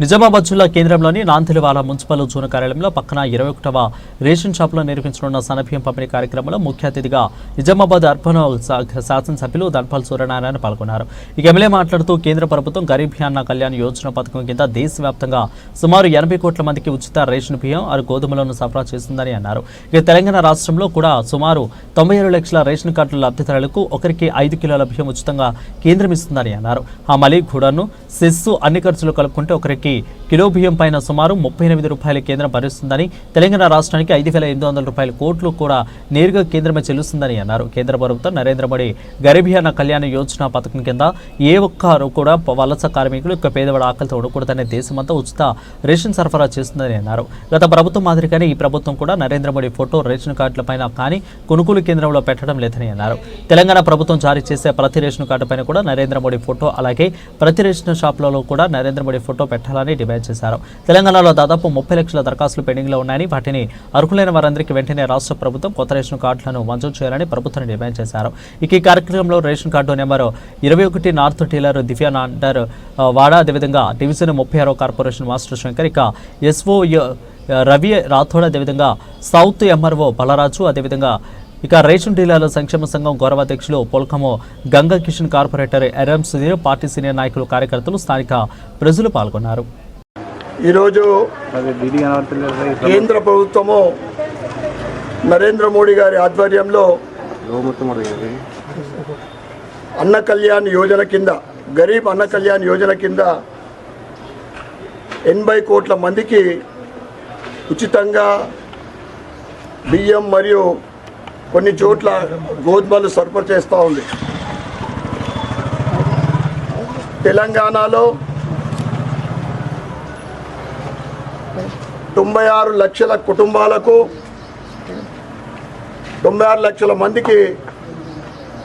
నిజామాబాద్ జిల్లా కేంద్రంలోని నాంతిలివాల municipal zone కార్యాలయంలో పక్కన ఇరవై ఒకటవ రేషన్ షాప్లో నిర్వహించనున్న సనబియ్యం పంపిణీ కార్యక్రమంలో ముఖ్య అతిథిగా నిజామాబాద్ అర్బన్ శాసనసభ్యులు ధన్పాల్ సూర్యనారాయణ పాల్గొన్నారు. ఇక ఎమ్మెల్యే మాట్లాడుతూ కేంద్ర ప్రభుత్వం గరీబ్ అన్న కళ్యాణ్ యోజన పథకం కింద దేశవ్యాప్తంగా సుమారు ఎనభై కోట్ల మందికి ఉచిత రేషన్ బియ్యం ఆరు గోధుమలను సరఫరా చేస్తుందని అన్నారు. ఇక తెలంగాణ రాష్ట్రంలో కూడా సుమారు తొంభై ఏడు లక్షల రేషన్ కార్డుల లబ్ధిదారులకు ఒకరికి ఐదు కిలోల బియ్యం ఉచితంగా కేంద్రం ఇస్తుందని అన్నారు. ఆ మలిగూడను సెస్సు అన్ని ఖర్చులు కలుపుకుంటే ఒకరికి కిలో బియ్యం పైన సుమారు ముప్పై ఎనిమిది రూపాయల కేంద్రం భరిస్తుందని తెలంగాణ రాష్ట్రానికి ఐదు వేల ఎనిమిది వందల రూపాయల కోట్లు కూడా నేరుగా కేంద్రమే చెల్లిస్తుందని అన్నారు. కేంద్ర ప్రభుత్వం నరేంద్ర మోడీ గరీబియాన కళ్యాణ యోజన పథకం కింద ఏ ఒక్కరు కూడా వలస కార్మికులు ఇక పేదవాడ ఆకలితో ఉండకూడదనే దేశమంతా ఉచిత రేషన్ సరఫరా చేస్తుందని అన్నారు. గత ప్రభుత్వం మాదిరిగానే ఈ ప్రభుత్వం కూడా నరేంద్ర మోడీ ఫోటో రేషన్ కార్డుల పైన కానీ కొనుగోలు కేంద్రంలో పెట్టడం లేదని అన్నారు. తెలంగాణ ప్రభుత్వం జారీ చేసే ప్రతి రేషన్ కార్డు పైన కూడా నరేంద్ర మోడీ ఫోటో అలాగే ప్రతి రేషన్ షాపులలో కూడా నరేంద్ర మోడీ ఫోటో పెట్టాలి పెట్టాలని డిమాండ్ చేశారు. తెలంగాణలో దాదాపు ముప్పై లక్షల దరఖాస్తులు పెండింగ్లో ఉన్నాయని వాటిని అర్హులైన వారందరికీ వెంటనే రాష్ట్ర ప్రభుత్వం కొత్త రేషన్ కార్డులను మంజూరు చేయాలని ప్రభుత్వాన్ని డిమాండ్ చేశారు. ఇక ఈ కార్యక్రమంలో రేషన్ కార్డు నెంబర్ ఇరవై ఒకటి నార్త్ టీలర్ దివ్యా నాండర్ వాడా అదేవిధంగా డివిజన్ ముప్పై ఆరో కార్పొరేషన్ మాస్టర్ శంకర్ ఇక ఎస్ఓ రవి రాథోడ్ అదేవిధంగా సౌత్ ఎంఆర్ఓ బలరాజు అదేవిధంగా ఇక రేషన్ డీలర్ల సంక్షేమ సంఘం గౌరవ అధ్యక్షులు Polakamu Ganga Kishan corporator R M Sudheer party senior నాయకులు కార్యకర్తలు స్థానిక ప్రజలు పాల్గొన్నారు. ఈరోజు కేంద్ర ప్రభుత్వము నరేంద్ర మోడీ గారి ఆధ్వర్యంలో అన్న కళ్యాణ్ యోజన కింద గరీబ్ అన్న కళ్యాణ్ యోజన కింద ఎనభై కోట్ల మందికి ఉచితంగా బియ్యం మరియు కొన్ని చోట్ల గోధుమలు సరఫరా చేస్తూ ఉంది. తెలంగాణలో తొంభై ఆరు లక్షల కుటుంబాలకు తొంభై ఆరు లక్షల మందికి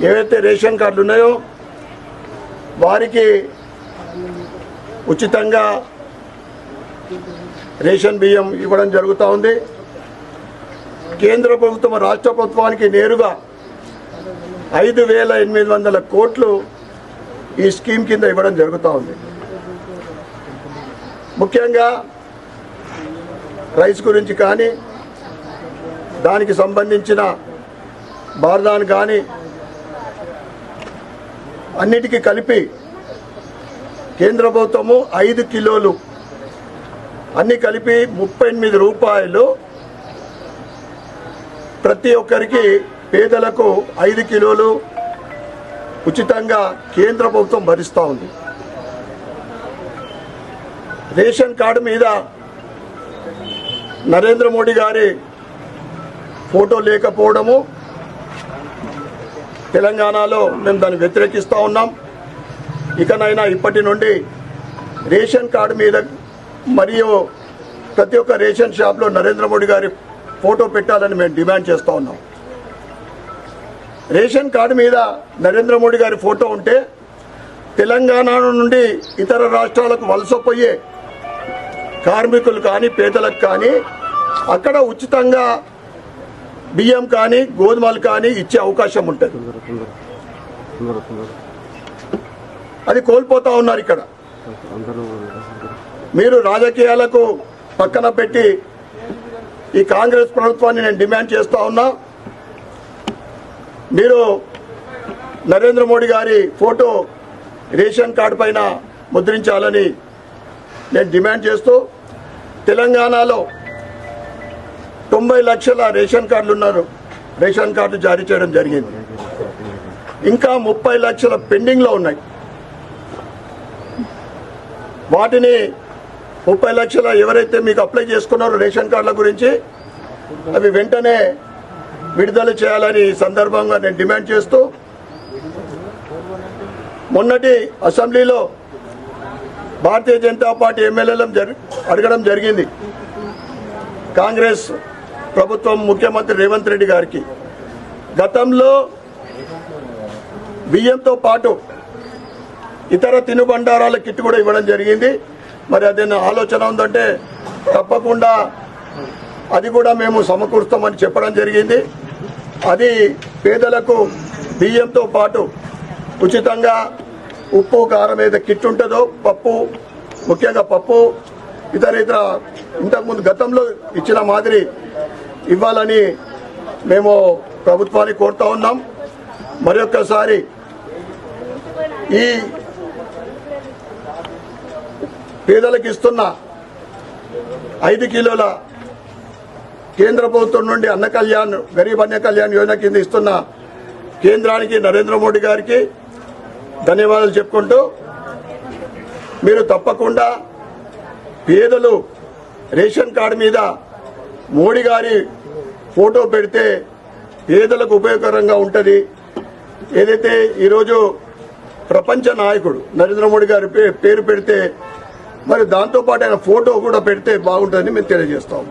ఏవైతే రేషన్ కార్డులు ఉన్నాయో వారికి ఉచితంగా రేషన్ బియ్యం ఇవ్వడం జరుగుతూ ఉంది. కేంద్ర ప్రభుత్వం రాష్ట్ర ప్రభుత్వానికి నేరుగా ఐదు వేల ఎనిమిది వందల కోట్లు ఈ స్కీమ్ కింద ఇవ్వడం జరుగుతూ ఉంది. ముఖ్యంగా రైస్ గురించి కానీ దానికి సంబంధించిన బార్దాన్ కానీ అన్నిటికీ కలిపి కేంద్ర ప్రభుత్వము ఐదు కిలోలు అన్నీ కలిపి ముప్పై ఎనిమిది రూపాయలు ప్రతి ఒక్కరికి పేదలకు ఐదు కిలోలు ఉచితంగా కేంద్ర ప్రభుత్వం భరిస్తూ ఉంది. రేషన్ కార్డు మీద నరేంద్ర మోడీ గారి ఫోటో లేకపోవడము తెలంగాణలో మేము దాన్ని వ్యతిరేకిస్తూ ఉన్నాం. ఇకనైనా ఇప్పటి నుండి రేషన్ కార్డు మీద మరియు ప్రతి ఒక్క రేషన్ షాప్లో నరేంద్ర మోడీ గారి ఫోటో పెట్టాలని మేము డిమాండ్ చేస్తూ ఉన్నాం. రేషన్ కార్డు మీద నరేంద్ర మోడీ గారి ఫోటో ఉంటే తెలంగాణ నుండి ఇతర రాష్ట్రాలకు వలసపోయే కార్మికులు కానీ పేదలకు కానీ అక్కడ ఉచితంగా బియ్యం కానీ గోధుమలు కానీ ఇచ్చే అవకాశం ఉంటుంది. అది కోల్పోతా ఉన్నారు ఇక్కడ. మీరు రాజకీయాలకు పక్కన పెట్టి ఈ కాంగ్రెస్ ప్రభుత్వాన్ని నేను డిమాండ్ చేస్తా ఉన్నా. మీరు నరేంద్ర మోడీ గారి ఫోటో రేషన్ కార్డు పైన ముద్రించాలని నేను డిమాండ్ చేస్తూ తెలంగాణలో తొంభై లక్షల రేషన్ కార్డులు ఉన్నారు. రేషన్ కార్డు జారీ చేయడం జరిగింది. ఇంకా ముప్పై లక్షల పెండింగ్లో ఉన్నాయి. వాటిని ముప్పై లక్షల ఎవరైతే మీకు అప్లై చేసుకున్నారో రేషన్ కార్డుల గురించి అవి వెంటనే విడుదల చేయాలని సందర్భంగా నేను డిమాండ్ చేస్తూ మొన్నటి అసెంబ్లీలో భారతీయ జనతా పార్టీ ఎమ్మెల్యేలను అడగడం జరిగింది. కాంగ్రెస్ ప్రభుత్వం ముఖ్యమంత్రి రేవంత్ రెడ్డి గారికి. గతంలో బియ్యంతో పాటు ఇతర తినుబండారాల కిట్ కూడా ఇవ్వడం జరిగింది. మరి అదే ఆలోచన ఉందంటే తప్పకుండా అది కూడా మేము సమకూరుస్తామని చెప్పడం జరిగింది. అది పేదలకు బియ్యంతో పాటు ఉచితంగా ఉప్పు కారం ఏదో కిట్ ఉంటుందో పప్పు ముఖ్యంగా పప్పు ఇతర ఇతర ఇంతకుముందు గతంలో ఇచ్చిన మాదిరి ఇవ్వాలని మేము ప్రభుత్వాన్ని కోరుతా ఉన్నాం. మరొక్కసారి ఈ పేదలకు ఇస్తున్న ఐదు కిలోల కేంద్ర ప్రభుత్వం నుండి అన్న కళ్యాణ్ గరీబ్ అన్న కళ్యాణ్ యోజన కింద ఇస్తున్న కేంద్రానికి నరేంద్ర మోడీ గారికి ధన్యవాదాలు చెప్పుకుంటూ మీరు తప్పకుండా పేదలు రేషన్ కార్డు మీద మోడీ గారి ఫోటో పెడితే పేదలకు ఉపయోగకరంగా ఉంటుంది. ఏదైతే ఈరోజు ప్రపంచ నాయకుడు నరేంద్ర మోడీ గారి పే- పేరు పెడితే మరి దాంతోపాటు ఆయన ఫోటో కూడా పెడితే బాగుంటుందని మేము తెలియజేస్తాము